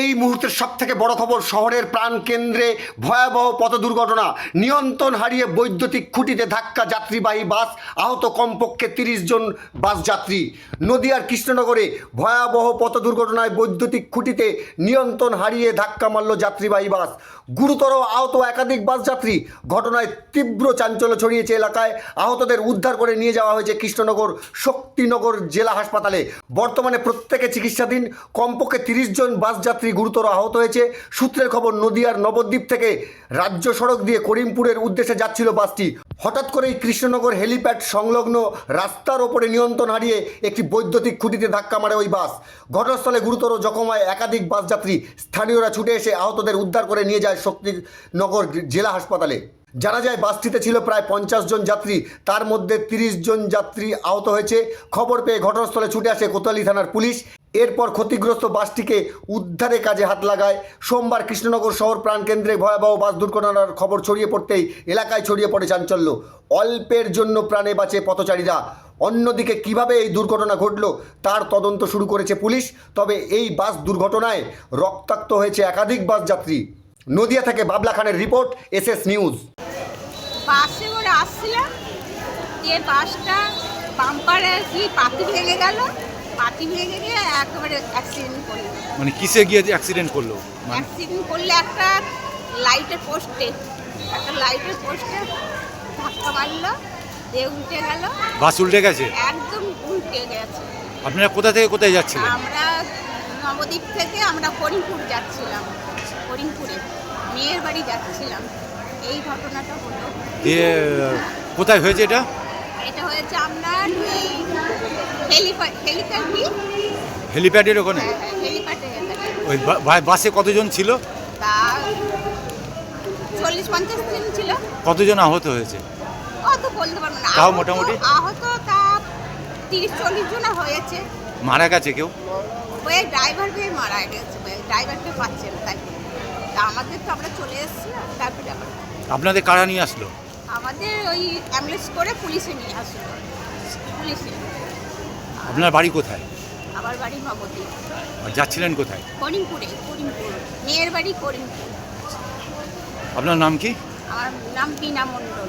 এই মুহূর্তের সব থেকে বড় খবর, শহরের প্রাণকেন্দ্রে ভয়াবহ পথ দুর্ঘটনা নিয়ন্ত্রণ হারিয়ে বৈদ্যুতিক খুঁটিতে ধাক্কা যাত্রীবাহী বাস, আহত কমপক্ষে তিরিশ জন বাস যাত্রী। নদিয়ার কৃষ্ণনগরে ভয়াবহ পথ দুর্ঘটনায় বৈদ্যুতিক খুঁটিতে নিয়ন্ত্রণ হারিয়ে ধাক্কা মারল যাত্রীবাহী বাস। গুরুতর আহত একাধিক বাস যাত্রী ঘটনায় তীব্র চাঞ্চল্য ছড়িয়েছে এলাকায়। আহতদের উদ্ধার করে নিয়ে যাওয়া হয়েছে কৃষ্ণনগর শক্তিনগর জেলা হাসপাতালে। বর্তমানে প্রত্যেকে চিকিৎসাধীন, কমপক্ষে তিরিশ জন বাস যাত্রী গুরুতর আহত হয়েছে। সূত্রের খবর, নদিয়ার নবদ্বীপ থেকে রাজ্য সড়ক দিয়ে করিমপুরের উদ্দেশ্যে যাচ্ছিল বাসটি। হঠাৎ করেই কৃষ্ণনগর হেলিপ্যাড সংলগ্ন রাস্তার ওপরে নিয়ন্ত্রণ হারিয়ে একটি বৈদ্যুতিক খুঁটিতে ধাক্কা মারে ওই বাস। ঘটনাস্থলে গুরুতর জখম হয় একাধিক বাস যাত্রী, স্থানীয়রা ছুটে এসে আহতদের উদ্ধার করে নিয়ে যায় শক্তিনগর জেলা হাসপাতালে। জানা যায়, বাসটিতে ছিল প্রায় পঞ্চাশ জন যাত্রী, তার মধ্যে তিরিশ জন যাত্রী আহত হয়েছে। খবর পেয়ে ঘটনাস্থলে ছুটে আসে কোতোয়ালি থানার পুলিশ। এরপর ক্ষতিগ্রস্ত বাসটিকে উদ্ধারে কাজে হাত লাগায়। সোমবার কৃষ্ণনগর শহর প্রাণকেন্দ্রে ভয়াবহ বাস দুর্ঘটনার খবর ছড়িয়ে পড়তেই এলাকায় ছড়িয়ে পড়ে চাঞ্চল্য। অল্পের জন্য প্রাণে বাঁচে পথচারীরা। অন্যদিকে কীভাবে এই দুর্ঘটনা ঘটল তার তদন্ত শুরু করেছে পুলিশ, তবে এই বাস দুর্ঘটনায় রক্তাক্ত হয়েছে একাধিক বাস যাত্রী। নদিয়া থেকে বাবলা খানের রিপোর্ট, এসএস নিউজ। বাসে করে আসছিলাম গেল। পাতি ভেঙে গিয়ে একেবারে অ্যাক্সিডেন্ট করল। মানে কিসে গিয়ে যে অ্যাক্সিডেন্ট করল? মানে অ্যাক্সিডেন্ট করলে একটা লাইটের পোস্টে একটা লাইটের পোস্টে ধাক্কা মারলো দিয়ে উল্টে গেল। বাস উল্টে গেছে? একদম উল্টে গেছে। আপনারা কোথা থেকে কোথায় যাচ্ছিলেন? আমরা নবদ্বীপ থেকে আমরা করিমপুর যাচ্ছিলাম। করিমপুরে মেয়ের বাড়ি যাচ্ছিলাম। এই ঘটনাটা হলো। দিয়ে কোথায় হয়েছে এটা? এটা হয়েছে আপনার এই হেলিপ্যাড হেলিপ্যাড কি হেলিপ্যাডের ওখানে? হ্যাঁ হ্যাঁ হেলিপ্যাডে ওই বা- বা- বাসে কতজন ছিল? কতজন আহত হয়েছে? অত বলতে পারব না। তাও মোটামুটি? আহত তা তিরিশ চল্লিশ জন হয়েছে। মারা গেছে কেউ? ওই ড্রাইভারকে মারা গেছে। ড্রাইভারকে পাচ্ছে না তাই তা আমাদের তো আমরা চলে এসেছি না, তারপরে আবার আপনাদের কারা নিয়ে আসলো? আমাদের ওই অ্যাম্বুলেন্স করে পুলিশে নিয়ে আসলো। পুলিশে। আপনার বাড়ি কোথায়? আমার বাড়ি নবদ্বীপ আর যাচ্ছিলেন কোথায়? করিমপুরে করিমপুর। মেয়ের বাড়ি করিমপুর। আপনার নাম কি? আমার নাম বিনা মণ্ডল।